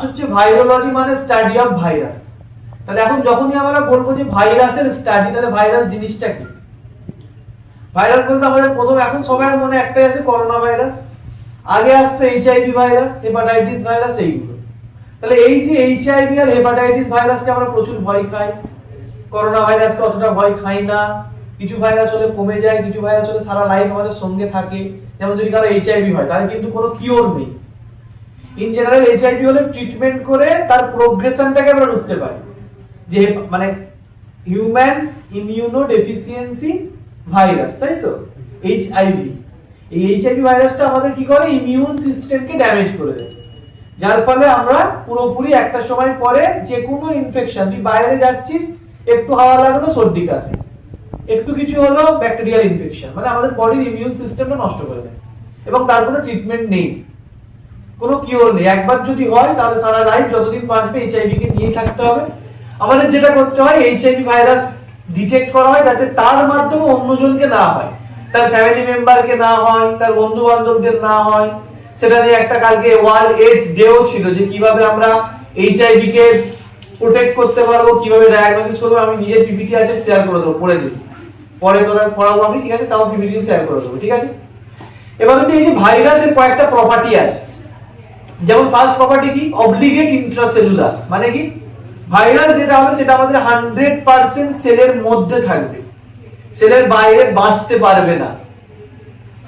হচ্ছে ভাইরোলজি মানে study of virus তাহলে এখন যখনই আমরা বলব যে ভাইরাসের স্টাডি তাহলে ভাইরাস জিনিসটা কি? ভাইরাস বলতে আমাদের প্রথম এখন সবার মনে একটাই আছে করোনা ভাইরাস আগে আসতো এইচআইভি ভাইরাস হেপাটাইটিস ভাইরাস এইগুলো। তাহলে এই যে এইচআইভি আর হেপাটাইটিস ভাইরাসকে আমরা প্রচুর ভয় খাই। করোনা ভাইরাসকে অতটা ভয় খাই না। কিছু ভাইরাস হলে কমে যায়, কিছু ভাইরাস হলে সারা লাইফ আমাদের সঙ্গে থাকে। যেমন যদি কারও এইচআইভি হয়, তাহলে কিন্তু কোনো কিওর নেই। ইন জেনারেল এইচআইভি হলে ট্রিটমেন্ট করে তার প্রোগ্রেশনটাকে আমরা রুখতে পারি। যে মানে হিউম্যান ইমিউনো ডেফিসিয়েন্সি ভাইরাস তাই তো? এইচআইভি এই এইচআইভি ভাইরাসটা আমাদের কি করে? ইমিউন সিস্টেমকে ড্যামেজ করে দেয়। যার ফলে আমরা পুরোপুরি একটা সময় পরে যে কোনো ইনফেকশন তুই বাইরে যাচ্ছিস, একটু হাওয়া লাগল, সর্দি, কাশি। একটু কিছু হলো ব্যাকটেরিয়াল ইনফেকশন মানে আমাদের বডির ইমিউন সিস্টেমটা নষ্ট করে দেয়। এবং তার কোনো ট্রিটমেন্ট নেই। কোনো কিওর নেই। একবার যদি হয়, তাহলে সারা লাইফ যতদিন বাঁচবে এইচআইভি কে নিয়েই থাকতে হবে। আমাদের যেটা করতে হয় এইচআইভি ভাইরাস ডিটেক্ট করা হয়, যাতে তার মাধ্যমে অন্যজনকে না হয় তার ফ্যামিলি মেম্বারকে না হয়, তার বন্ধু বান্ধবদের না হয়। সেটা নিয়ে একটা কালকে ওয়ার্ল্ড এইডস ডেও ছিল, যে কীভাবে আমরা এইচআইভি কে প্রোটেক্ট করতে পারব, কীভাবে ডায়াগনোসিস করব, আমি নিজের পিপিটি আছে শেয়ার করে দেবো, পড়ে দিবি। পরে তোরা পড়াবো আমি, ঠিক আছে? তাও পিপিটি শেয়ার করে দেবো, ঠিক আছে? এবার হচ্ছে এই যে ভাইরাসের কয়েকটা প্রপার্টি আছে। যেমন ফার্স্ট প্রপার্টি কি? অবলিগেট ইন্ট্রাসেলুলার মানে কি? ভাইরাস যেটা হবে সেটা আমাদের হান্ড্রেড পার্সেন্ট সেলের মধ্যে থাকবে। সেলের বাইরে বাঁচতে পারবে না।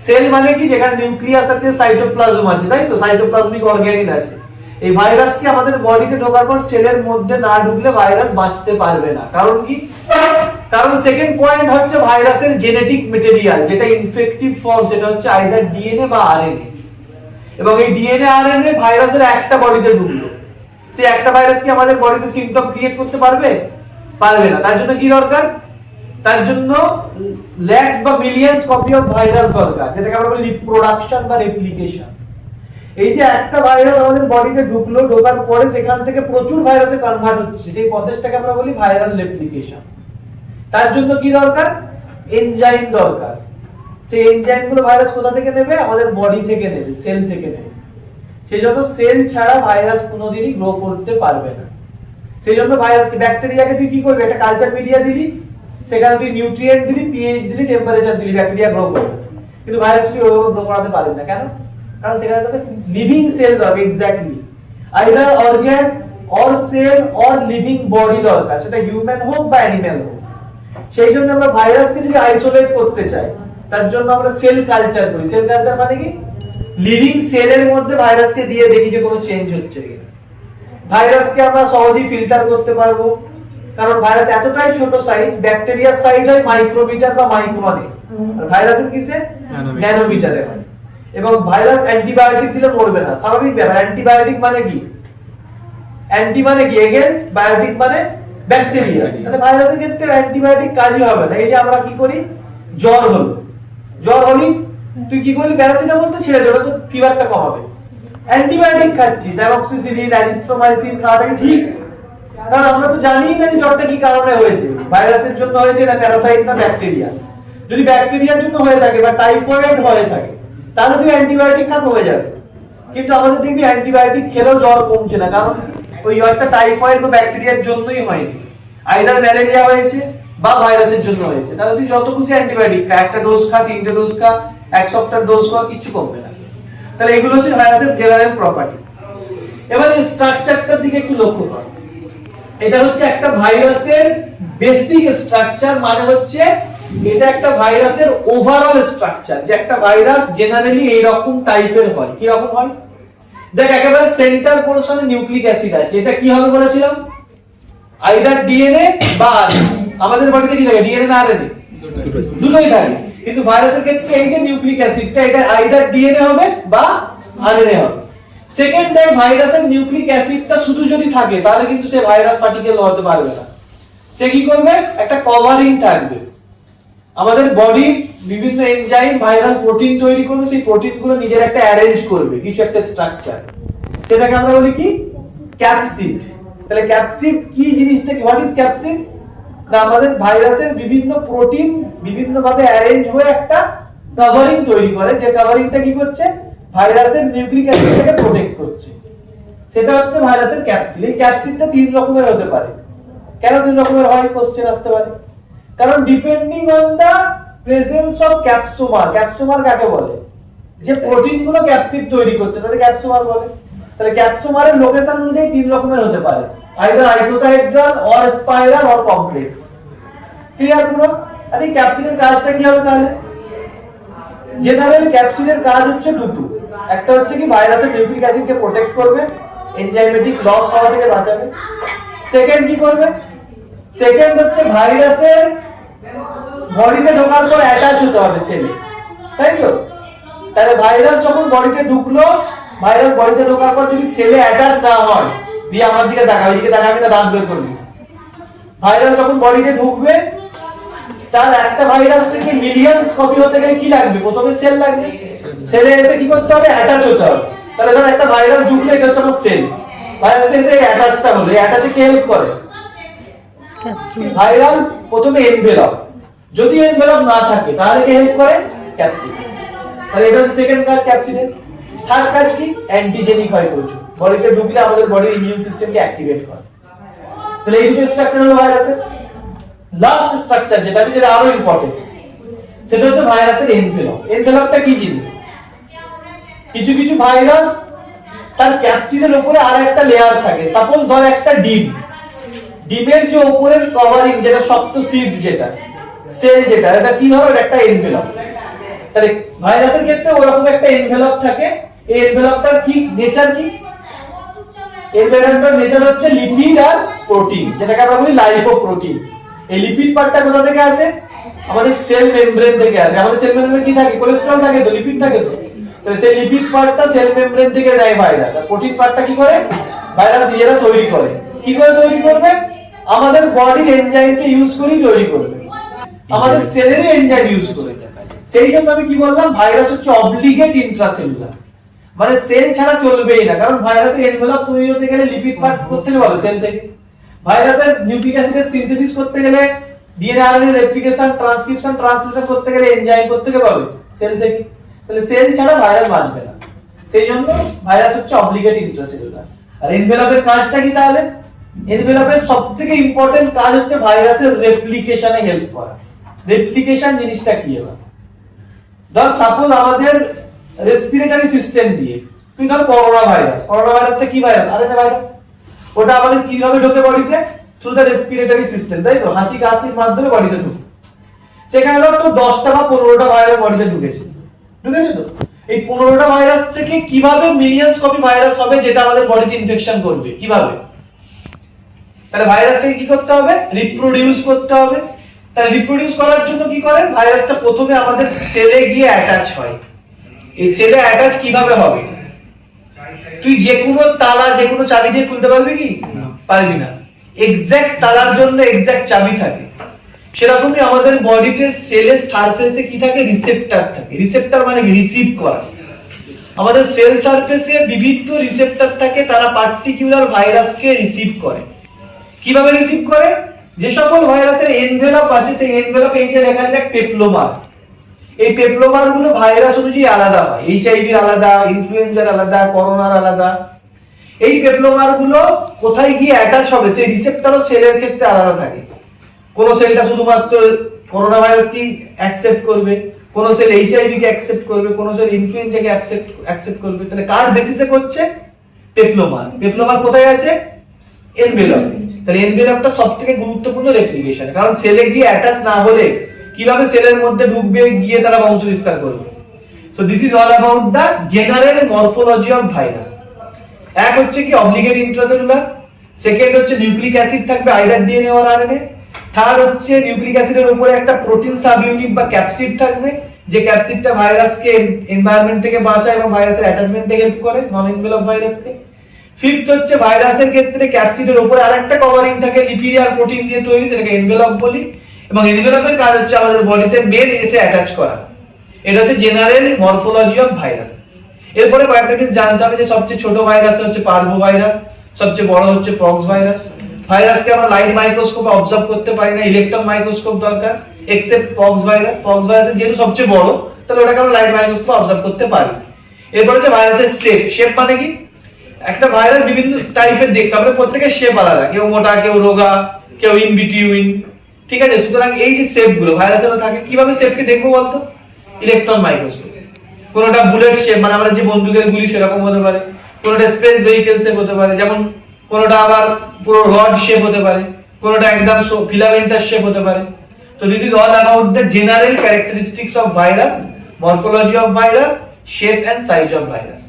সেল মানে কি? যেখানে নিউক্লিয়াস আছে সাইটোপ্লাজম আছে, তাই তো? সাইটোপ্লাজমিক অর্গানিন আছে। এই ভাইরাস কি আমাদের বডিতে ঢোকার পর সেলের মধ্যে না ঢুকলে ভাইরাস বাঁচতে পারবে না। কারণ কি? কারণ সেকেন্ড পয়েন্ট হচ্ছে ভাইরাসের জেনেটিক মেটেরিয়াল যেটা ইনফেক্টিভ ফর্ম সেটা হচ্ছে আইদার ডিএনএ বা আরএনএ এবং এই ডিএনএ আরএনএ ভাইরাসের একটা বডিতে ঢুকলো। সেই একটা ভাইরাস কি আমাদের বডিতে সিম্পটম ক্রিয়েট করতে পারবে? পারবে না। তার জন্য কি দরকার? তার জন্য ল্যাক্স বা মিলিয়নস কপি অফ ভাইরাস দরকার, যেটাকে আমরা বলি প্রোডাকশন বা রেপ্লিকেশন এই যে একটা ভাইরাস আমাদের বডিতে ঢুকলো, ঢোকার পরে সেখান থেকে প্রচুর ভাইরাসে কনভার্ট হচ্ছে। সেই প্রসেসটাকে আমরা বলি ভাইরাল রেপ্লিকেশন তার জন্য কি দরকার? এনজাইম দরকার। সেই এনজাইমগুলো ভাইরাস কোথা থেকে নেবে? আমাদের বডি থেকে নেবে সেল থেকে নেবে। সেই জন্য সেল ছাড়া ভাইরাস কোনোদিনই গ্রো করতে পারবে না। সেই জন্য ভাইরাসকে ব্যাকটেরিয়াকে তুই কি করবি? একটা কালচার মিডিয়া দিলি, সেখানে তুই নিউট্রিয়েন্ট দিলি পিএইচ দিলি টেম্পারেচার দিলি ব্যাকটেরিয়া গ্রো করবে। কিন্তু ভাইরাস তুই ওইভাবে গ্রো করাতে পারবি না। কেন? কারণ সেখানে তোকে লিভিং সেল দরকার exactly either organ or cell or living body দরকার, সেটা হিউম্যান হোক বা অ্যানিম্যাল হোক। সেই জন্য আমরা ভাইরাসকে যদি আইসোলেট করতে চাই তার জন্য আমরা সেল কালচার করি। সেল কালচার মানে কি? লিভিং সেলের মধ্যে ভাইরাসকে দিয়ে দেখি যে কোনো চেঞ্জ হচ্ছে কিনা। ভাইরাসকে আমরা সহজেই ফিল্টার করতে পারব। কারণ ভাইরাস এতটাই ছোট সাইজ ব্যাকটেরিয়ার সাইজ হয় মাইক্রোমিটার বা মাইক্রনে আর ভাইরাসের কিসে? ন্যানোমিটার। হয়। এবং ভাইরাস অ্যান্টিবায়োটিক দিলে মরবে না। স্বাভাবিক ব্যাপার। অ্যান্টিবায়োটিক মানে কি? অ্যান্টি মানে কি? এগেন্স্ট বায়োটিক মানে ব্যাকটেরিয়া। তাহলে ভাইরাসের ক্ষেত্রে অ্যান্টিবায়োটিক কাজই হবে না। এই যে আমরা কি করি? জ্বর হলো। জ্বর হলি, তুই কি করলি? প্যারাসিটামল তো ছেড়ে দেবে তো ফিভারটা কমাবে। অ্যান্টিবায়োটিক খাচ্ছিস অ্যামক্সিসিলিন অ্যারিথ্রোমাইসিন খাওয়াটা ঠিক? কারণ আমরা তো জানিই না যে জ্বরটা কি কারণে হয়েছে। ভাইরাসের জন্য হয়েছে না প্যারাসাইট না ব্যাকটেরিয়া যদি ব্যাকটেরিয়ার জন্য হয়ে থাকে বা টাইফয়েড হয়ে থাকে, তাহলে তুই অ্যান্টিবায়োটিক খা কমে যাবে। কিন্তু আমাদের দেখবি অ্যান্টিবায়োটিক খেলেও জ্বর কমছে না, কারণ ওই জ্বরটা টাইফয়েড বা ব্যাকটেরিয়ার জন্যই হয়নি। আইদার ম্যালেরিয়া হয়েছে বা ভাইরাসের জন্য হয়েছে। তাহলে তুই যত খুশি অ্যান্টিবায়োটিক খা, একটা ডোজ খা, তিনটে ডোজ খা, এক সপ্তাহ ডোজ খা কিছু কমবে না। তাহলে এগুলো হচ্ছে ভাইরাসের জেনারেল প্রপার্টি এবার স্ট্রাকচারটার দিকে একটু লক্ষ্য কর। এটা হচ্ছে একটা ভাইরাসের বেসিক স্ট্রাকচার মানে হচ্ছে এটা একটা ভাইরাসের ওভারঅল স্ট্রাকচার যে একটা ভাইরাস জেনারেলি এই রকম টাইপের হয়। কি রকম হয়? দেখ, একেবারে সেন্টার পোরশনে নিউক্লিক অ্যাসিড আছে। এটা কি হবে বলেছিলাম? আইদার ডিএনএ বা RNA আমাদের বডিতে কি থাকে? ডিএনএ না আরএনএ দুটোই। থাকে। কিন্তু ভাইরাসের ক্ষেত্রে এই যে নিউক্লিক অ্যাসিডটা এটা আইদার ডিএনএ হবে বা আরএনএ হবে। সেকেন্ড টাইম ভাইরাসের নিউক্লিক অ্যাসিডটা শুধু যদি থাকে তাহলে কিন্তু সে ভাইরাস পার্টিকেল হতে পারবে না। সে কি করবে? একটা কভারিং থাকবে। আমাদের বডি বিভিন্ন এনজাইম ভাইরাল প্রোটিন তৈরি করবে সেই প্রোটিনগুলো নিজের একটা অ্যারেঞ্জ করবে কিছু একটা স্ট্রাকচার সেটাকে আমরা বলি কি? ক্যাপসিড তাহলে ক্যাপসিড কি জিনিসটা হোয়াট ইজ ক্যাপসিড না, আমাদের ভাইরাসের বিভিন্ন প্রোটিন বিভিন্ন ভাবে অ্যারেঞ্জ হয়ে একটা কভারিং তৈরি করে, যে কভারিংটা কি করছে? ভাইরাসের নিউক্লিক অ্যাসিডটাকে প্রোটেক্ট করছে। সেটা হচ্ছে ভাইরাসের ক্যাপসিড এই ক্যাপসিডটা তিন রকমের হতে পারে। কেন তিন রকমের হয়? কোশ্চেন আসতে পারে। কারণ depending on the presence of capsomere capsomere কাকে বলে? যে প্রোটিনগুলো ক্যাপসিড তৈরি করছে, তাদের ক্যাপসোমার বলে। তাহলে ক্যাপসোমারের লোকেশন অনুযায়ী তিন রকমের হতে পারে। Either icosahedral or spiral or complex clear পুরো? আচ্ছা এই ক্যাপসিডের কাজটা কি হবে তাহলে? জেনারেল ক্যাপসিডের কাজ হচ্ছে দুটো। একটা হচ্ছে কি ভাইরাসের নিউক্লিক অ্যাসিডকে প্রোটেক্ট করবে এনজাইমেটিক লস হওয়া থেকে বাঁচাবে। সেকেন্ড কি করবে? সেকেন্ড হচ্ছে ভাইরাসের বডিতে ঢোকার পর অ্যাটাচ হতে হবে সেলে তাই তো? তাহলে ভাইরাস যখন বডিতে ঢুকলো, ভাইরাস বডিতে ঢোকার পর যদি সেলে অ্যাটাচ না হয় দিয়ে আমার দিকে তাকাবে এদিকে তাকাবি না দাঁত বের করবি। ভাইরাস যখন বডিতে ঢুকবে তার একটা ভাইরাস থেকে মিলিয়নস কপি হতে গেলে কি লাগবে? প্রথমে সেল লাগবে। সেলে এসে কি করতে হবে? অ্যাটাচ হতে হবে। তাহলে ধর একটা ভাইরাস ঢুকলো এটা হচ্ছে আমার সেল ভাইরাস এসে অ্যাটাচটা হলো। অ্যাটাচে কে হেল্প করে? ভাইরাল প্রথমে এনভেলপ যদি এনভেলপ না থাকে তাহলে কে হেল্প করে? ক্যাপসিড তাহলে এটা হচ্ছে সেকেন্ড কাজ ক্যাপসিডের থার্ড কাজ কি? অ্যান্টিজেনিক হয় প্রচুর বডিতে ঢুকলে আমাদের বডির ইমিউন সিস্টেমকে অ্যাক্টিভেট করে। তাহলে এই দুটো স্ট্রাকচার হলো ভাইরাসের লাস্ট স্ট্রাকচার যেটা আছে, সেটা আরও ইম্পর্টেন্ট সেটা হচ্ছে ভাইরাসের এনভেলপ এনভেলপটা কি জিনিস? কিছু কিছু ভাইরাস তার ক্যাপসিডের উপরে আর একটা লেয়ার থাকে। সাপোজ ধর একটা ডিম। ডিমের যে উপরের কভারিং যেটা শক্ত সিড যেটা সেল যেটা, এটা কি ধরো? একটা এনভেলপ তাহলে ভাইরাসের ক্ষেত্রে ওরকম একটা এনভেলপ থাকে। এই এনভেলপটার কি নেচার কি? এনভেলপটার নেচার হচ্ছে লিপিড আর প্রোটিন যেটাকে আমরা বলি লাইপোপ্রোটিন এই লিপিড পার্টটা কোথা থেকে আসে? আমাদের সেল মেমব্রেন থেকে আসে। আমাদের সেল মেমব্রেনে কি থাকে? কোলেস্টেরল থাকে তো লিপিড থাকে তো। তাহলে সেই লিপিড পার্টটা সেল মেমব্রেন থেকে নেয় ভাইরাস আর প্রোটিন পার্টটা কি করে? ভাইরাস নিজেরা তৈরি করে। কি করে তৈরি করবে? আমাদের বডির এনজাইমকে ইউজ করি তৈরি করবে। আমাদের সেলের এনজাইম ইউজ করে। সেই জন্য আমি কি বললাম? ভাইরাস হচ্ছে অবলিগেট ইন্ট্রাসেলুলার মানে সেল ছাড়া চলবেই না, কারণ ভাইরাসের এনভেলপ তৈরি হতে গেলে লিপিড পার্ট করতে হবে সেল থেকে। ভাইরাসের নিউক্লিক অ্যাসিডের সিনথেসিস করতে গেলে ডিএনএ রেপ্লিকেশন ট্রান্সক্রিপশন ট্রান্সলেশন করতে গেলে এনজাইম করতে হবে সেল থেকে। তাহলে সেল ছাড়া ভাইরাস বাঁচবে না। সেই জন্য ভাইরাস হচ্ছে অবলিগেট ইন্ট্রাসেলুলার আর এনভেলপের কাজটা কি তাহলে? এনভেলপের সবথেকে ইম্পর্টেন্ট কাজ হচ্ছে ভাইরাসের রেপ্লিকেশনে হেল্প করা। রেপ্লিকেশন জিনিসটা কি এবার? ধর সাপোজ আমাদের রেসপিরেটরি সিস্টেম দিয়ে। তুই ধর করোনা ভাইরাস করোনা ভাইরাসটা কি ভাইরাস আরে ভাইরাস ওটা আমাদের কীভাবে ঢোকে বডিতে? থ্রু দ্য রেসপিরেটরি সিস্টেম তাই তো? হাঁচি কাশির মাধ্যমে বডিতে ঢুকে। সেখানে ধর তো দশটা বা পনেরোটা ভাইরাস বডিতে ঢুকেছে। ঢুকেছে তো? এই পনেরোটা ভাইরাস থেকে কীভাবে মিলিয়ন্স কপি ভাইরাস হবে যেটা আমাদের বডিতে ইনফেকশন করবে? কীভাবে? তাহলে ভাইরাসটাকে কি করতে হবে? রিপ্রোডিউস করতে হবে। তাহলে রিপ্রোডিউস করার জন্য কি করে? ভাইরাসটা প্রথমে আমাদের সেলে গিয়ে অ্যাটাচ হয়। এই সেলে অ্যাটাচ কীভাবে হবে? তুই যে কোনো তালা যে কোনো চাবি দিয়ে খুলতে পারবি কি? পারবি না। এক্সাক্ট তালার জন্য এক্সাক্ট চাবি থাকে। সেরকমই আমাদের বডিতে সেলের সারফেসে কি থাকে? রিসেপ্টর থাকে। রিসেপ্টর মানে রিসিভ করা। আমাদের সেল সারফেসে বিভিন্ন রিসেপ্টর থাকে তারা পার্টিকুলার ভাইরাসকে রিসিভ করে। কীভাবে রিসিভ করে? যে সকল ভাইরাসের এনভেলপ আছে সেই এনভেলপ এই যে লেখা আছে পেপলোমার এই পেপলোমারগুলো ভাইরাস অনুযায়ী আলাদা হয়। এইচআইভির আলাদা ইনফ্লুয়েঞ্জার আলাদা করোনার আলাদা। এই পেপলোমারগুলো কোথায় গিয়ে অ্যাটাচ হবে? সেই রিসেপ্টরও সেলের ক্ষেত্রে আলাদা থাকে। কোন সেলটা শুধুমাত্র করোনা ভাইরাস কি অ্যাকসেপ্ট করবে? কোন সেল এইচআইভি কে অ্যাকসেপ্ট করবে? কোন সেল ইনফ্লুয়েঞ্জাকে অ্যাকসেপ্ট অ্যাকসেপ্ট করবে? তাহলে কার বেসিসে করছে? পেপলোমার। পেপলোমার কোথায় আছে? এনভেলপ তাহলে এনভেলপটা সবথেকে গুরুত্বপূর্ণ রেপ্লিকেশন কারণ সেলে গিয়ে অ্যাটাচ না হলে কীভাবে সেলের মধ্যে ঢুকবে, গিয়ে তারা বংশ বিস্তার করবে। So this is all about the general morphology of virus এক হচ্ছে কি অবলিগেট ইন্ট্রাসেলুলার সেকেন্ড হচ্ছে নিউক্লিক অ্যাসিড থাকবে either DNA or RNA third হচ্ছে নিউক্লিক অ্যাসিডের উপরে একটা প্রোটিন সাব ইউনিট বা ক্যাপসিড থাকবে, যে ক্যাপসিডটা ভাইরাসকে এনভায়রনমেন্ট থেকে বাঁচায় এবং ভাইরাসের অ্যাটাচমেন্টে হেল্প করে নন এনভেলপ ভাইরাসকে ফিফথ হচ্ছে ভাইরাসের ক্ষেত্রে ক্যাপসিডের উপরে আরেকটা কভারিং থাকে লিপিড আর প্রোটিন দিয়ে তৈরি, যেটাকে এনভেলপ বলি। এবং এনভেলপের কাজ হচ্ছে আমাদের বডিতে মেন এসে অ্যাটাচ করা। এটা হচ্ছে জেনারেল মরফোলজি অফ ভাইরাস এরপরে কয়েকটা জিনিস জানতে হবে যে সবচেয়ে ছোট ভাইরাস হচ্ছে পার্ভো ভাইরাস সবচেয়ে বড় হচ্ছে পক্স ভাইরাস ভাইরাসকে আমরা লাইট মাইক্রোস্কোপে অবজার্ভ করতে পারি না ইলেকট্রন মাইক্রোস্কোপ দরকার except pox virus pox virus যেহেতু সবচেয়ে বড়, তাহলে ওটাকে আমরা লাইট মাইক্রোস্কোপে অবজার্ভ করতে পারি। এরপর হচ্ছে ভাইরাসের শেপ শেপ মানে কি? একটা ভাইরাস বিভিন্ন টাইপের দেখতে হবে, প্রত্যেকের শেপ আলাদা। কেউ মোটা, কেউ রোগা, কেউ ইন বিটুইন ঠিক আছে, সুতরাং এই যে শেপগুলো ভাইরাসের থাকে, কীভাবে শেপকে দেখব বলতো? ইলেকট্রন মাইক্রোস্কোপ কোনোটা বুলেট শেপ মানে আমরা যে বন্দুকের গুলি সেরকম হতে পারে, কোনোটা স্পেস ভেহিকেল শেপ হতে পারে, যেমন কোনোটা আবার পুরো রড শেপ হতে পারে, কোনোটা একদম ফিলামেন্টাস শেপ হতে পারে। তো this is all about the general characteristics of virus morphology of virus shape and size of virus